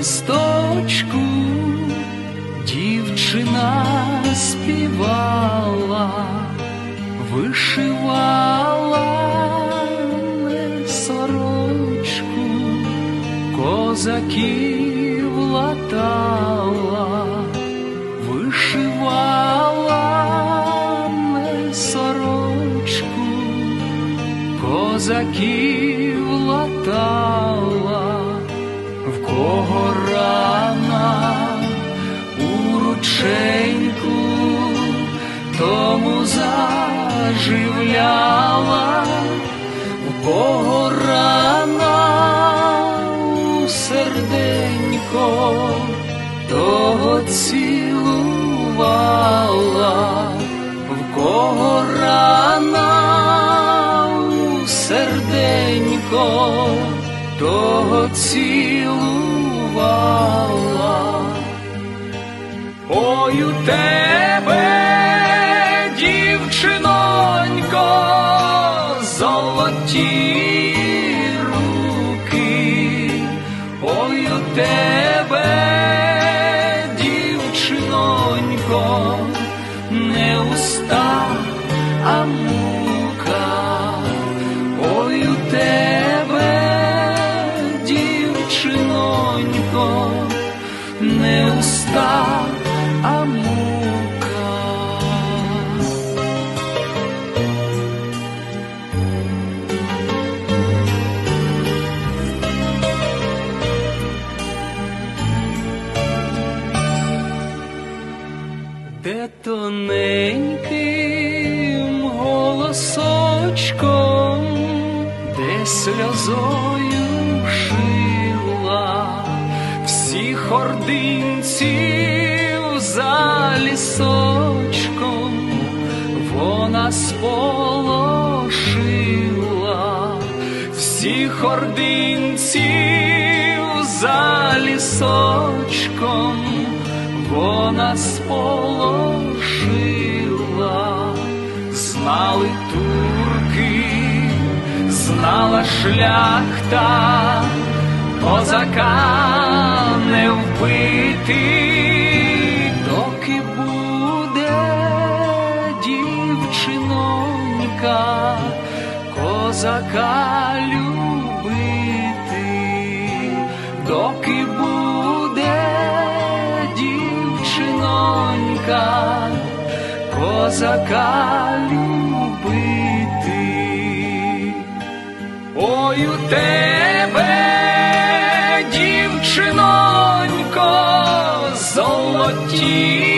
місточку дівчина співала, вишивала сорочку, козаків латала, вишивала не сорочку, козаків латала, заживляла, в кого рана у серденько, того цілувала, в кого рана у серденько, того цілувала. У тебе, дівчинонько, не уста, а мука, ой у тебе, дівчинонько, не уста, а мука. Голосочком, де сльозою шила всіх ординців за лісочком, вона сполошила всіх ординців за лісочком, вона сполошила, знали турки, знала шляхта, козака не вбити, доки буде дівчинонька, козака любити, доки буде дівчинонька, козака любити. Ой у тебе, дівчинонько, золоті